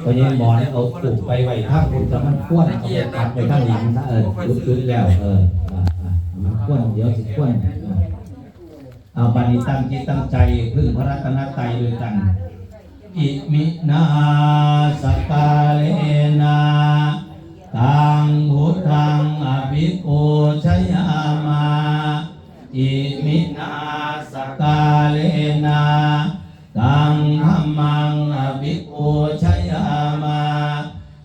เพราะยังหมอเนี่ยเอาปลูกไปไว้ข้าคุณจะมันข้วนเอาไปตัดไปข้างหินนะเออลุกขึ้นแล้วเออมันข้วนเดี๋ยวสิข้วนเอาบานิตั้งจิตตั้งใจพึ่งพระรัตนตรัยด้วยกันอิมินาสกา ปูชยามา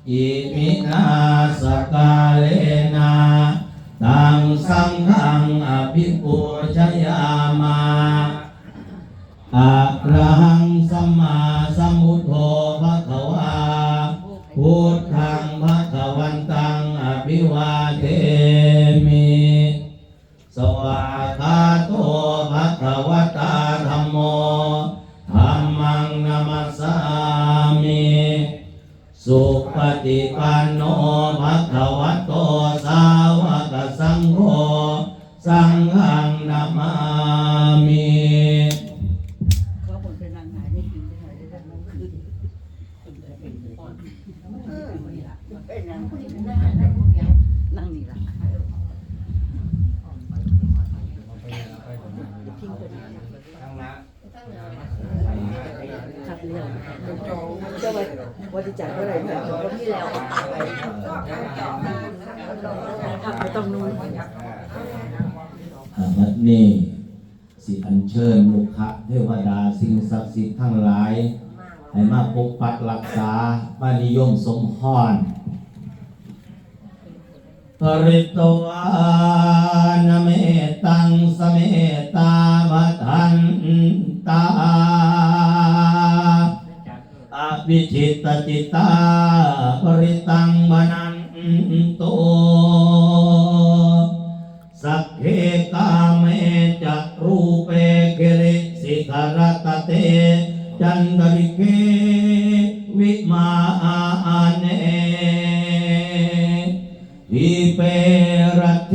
อิมินาสกาเลนาตังสังฆังอภิปูชยามาอะระหังสัมมาสัมพุทโธภะคะวาพุท ปฏิปันโนภะคะวะโตสาวกสังโฆสังฆังนามามิเขาคนเป็นนางหายไม่กินได้ไหนได้แต่มันคือเออนี่ล่ะเป็นนางนั่งนี่ล่ะทิ้งไปนี่ขับเร็วเจ้าวันที่จ่ายเท่าไหร่เนี่ยวันที่ แล้วขับไปตรงนู้นอ่าบัดนี้สิอัญเชิญมุขะเทวดาสิ่งศักดิ์สิทธิ์ทั้งหลาย ให้มาปกปักรักษามานิยมสมพรปริตวานเมตังสเมตามทันตา วิชิตจิตาปริตังมนันโตสักเคกาเมจะรูเปกิริสิขารตเต จันตริเควิมาอาเนวิเปรเท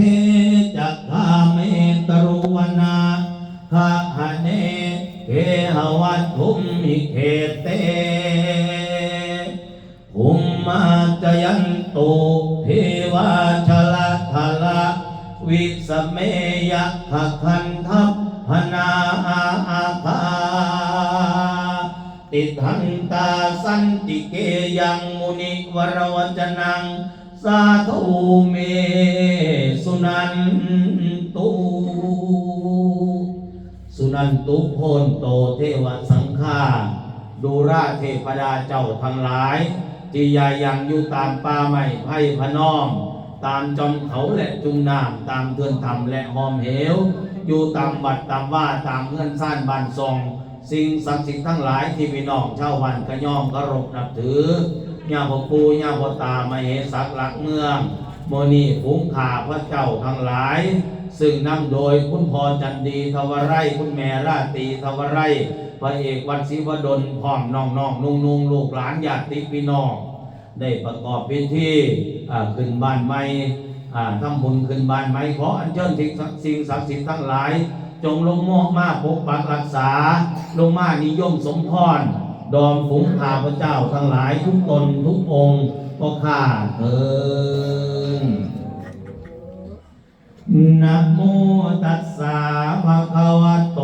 วิสเมยะขะคันทัพพนาอาภาติทันตาสันติเกยังมุนิวรวจนัง สาธุเมสุนันตุสุนันตุโพนโตเทวสังฆาดูราเทพดาเจ้าทั้งหลายที่ยายังอยู่ตามป่าไม้ไผ่พนอม ตามจอมเขาและจุงน้ำตามเทือนธรรมและหอมเหว อยู่ตามวัดตามว่าตามเงื่อนซ่านบ้านทรงสิ่งศักดิ์สิทธิ์ทั้งหลายที่พี่น้องชาววันกระย่อมกระรบนับถือย่าพ่อปูย่าพ่อตามาเหสักหลักเมืองโมนีผงขาพระเจ้าทั้งหลาย ซึ่งนำโดยคุณพรจันดีทวไรคุณแม่ราตีทวไรพระเอกวันศิวดลพร้อมน้องน้องนุ่งนุ่งลูกหลานญาติพี่น้อง ได้ประกอบพิธีขึ้นบ้านใหม่ทำบุญขึ้นบ้านใหม่ขออัญเชิญสิ่งศักดิ์สิ่งสิทธิ์ทั้งหลาย จงลงมอมาปกปักรักษา ลงมานิยมสมพรดอมฝูงข้าพระเจ้าทั้งหลายทุกตนทุกองค์ก็ข้าเถินนะโมตัสสะภะคะวะโต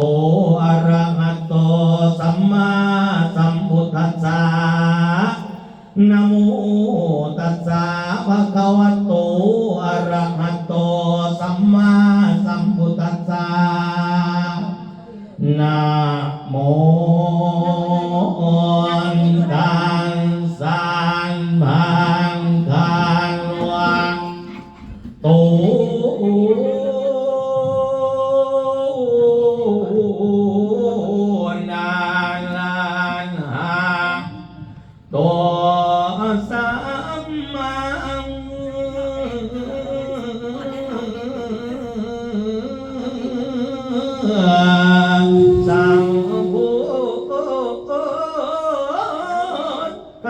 โมตัส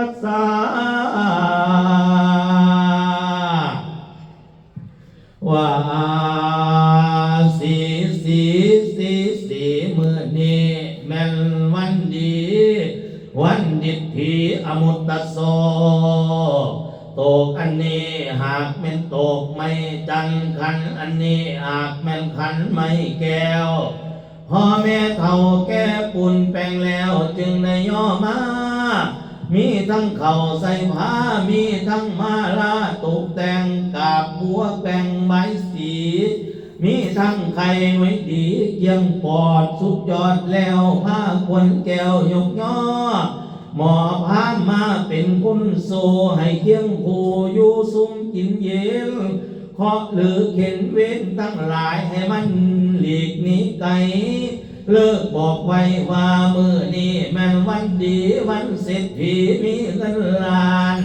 ัสสะว่าสีสีสีสีมือนี้แม่นวันดี วันดิษฐีอมุตตโสตกอันนี้หากแม่นตกไม่จันขันอันนี้หากแม่นขันไม่แก้วพ่อแม่เท่าแก่ปุ่นแปลงแล้วจึงได้ย่อมา มีทั้งเข่าใส่ผ้ามีทั้งมาลาตกแต่งกาบบัวแปลงใบสี มีทั้งไข่ไว้ดีเกียงปอดสุดยอดแล้วผ้าควนแก้วยกย่อหมอพามาเป็นคุณโซให้เคียงผู้อยู่ซุ้มกินเย็นเคาะหรือเข็นเว้นตั้งหลายให้มันหลีกหนีไกล เลิกบอกไว้ว่ามือนี้แม่นวันดีวันเศรษฐีมีเงินล้าน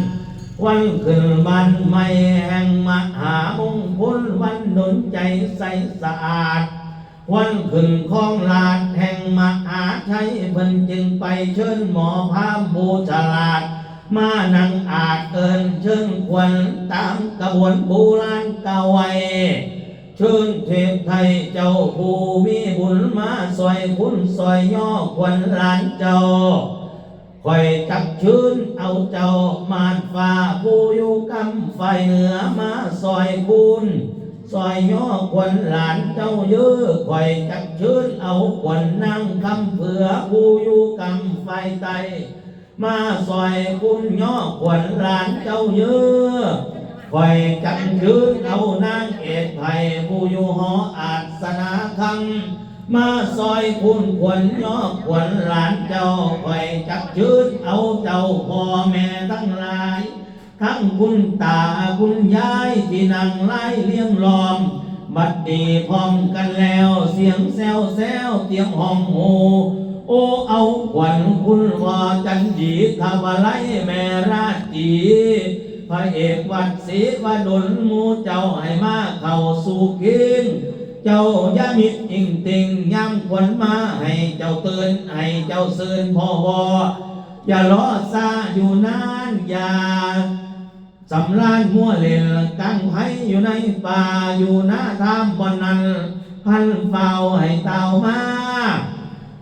วันขึ้นบันไม่แห่งมหามงคลวันดนใจใสสะอาด วันขึ้นของลาดแห่งมหาชัยเพิ่นจึงไปเชิญหมอพามบูฉลาด มานังอาจเกินเชิญควรตามกระบวนโบราณก่าไว้ เชิญเทพไทยเจ้าผู้มีบุญมาซอยคุณซอยย่อควนหลานเจ้าคอยจับชื้นเอาเจ้ามานฟ้าผู้อยู่กำไฟเหนือมาซอยคุณซอยย่อควนหลานเจ้าเยอะคอยจับชื้นเอาควนนั่งคำเผื่อผู้อยู่กำไฟไตมาซอยคุณย่อควนหลานเจ้าเยอ คอยจับชื้นเอานางเอกไทยผู้อยู่หออาสนาคังมาซอยคุณขวัญย่อขวัญหลานเจ้าคอยจับชืดเอาเจ้าพ่อแม่ทั้งหลาย ทั้งคุณตาคุณยายที่นั่งไล่เลี้ยงลอม บัดดีพร้อมกันแล้วเสียงแซวแซวเตียมห้องโหโอ้เอาขวัญคุณวอจันดีทวาไลแม่ราจี พระเอกวัดศรีวดลมูเจ้าให้มาเข้าสู่กิน เจ้ายามิดอิงติงย้ำขวัญมาให้เจ้าเตือนให้เจ้าเสือนพ่อวออย่าล้อซาอยู่นานอย่าสำรานมัวเล่นกังไห้อยู่ในป่าอยู่หน้าทามบนนั้น พันเฝ้าให้เต่ามา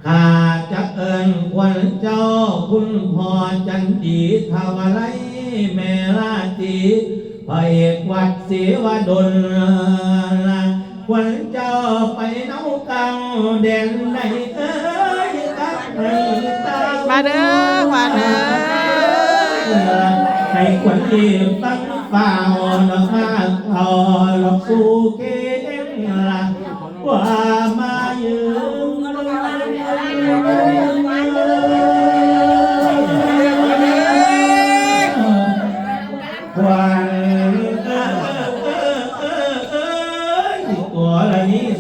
ข้าจะเอิญควันเจ้าคุณพ่อจันดีทาวาไล แม่ราตีพระเอกวัดเสวดลควันเจ้าไปเน้ากังเด่นในเอ้ยตักให้ตามาเด้อมาเด้อให้ควันรีบตั้งเฝ้าดอกมาพอหลอกสู่เก่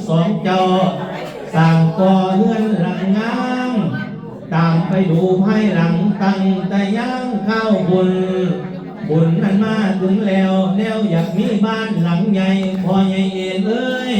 สองเจ้าสั่งก่อเฮือนหลังงามตามไปดูให้หลังตั้งแต่ย่างเข้าบุญ บุญนั้นมาถึงแล้วแล้วอยากมีบ้านหลังใหญ่พอใหญ่เอ็นเอ้ย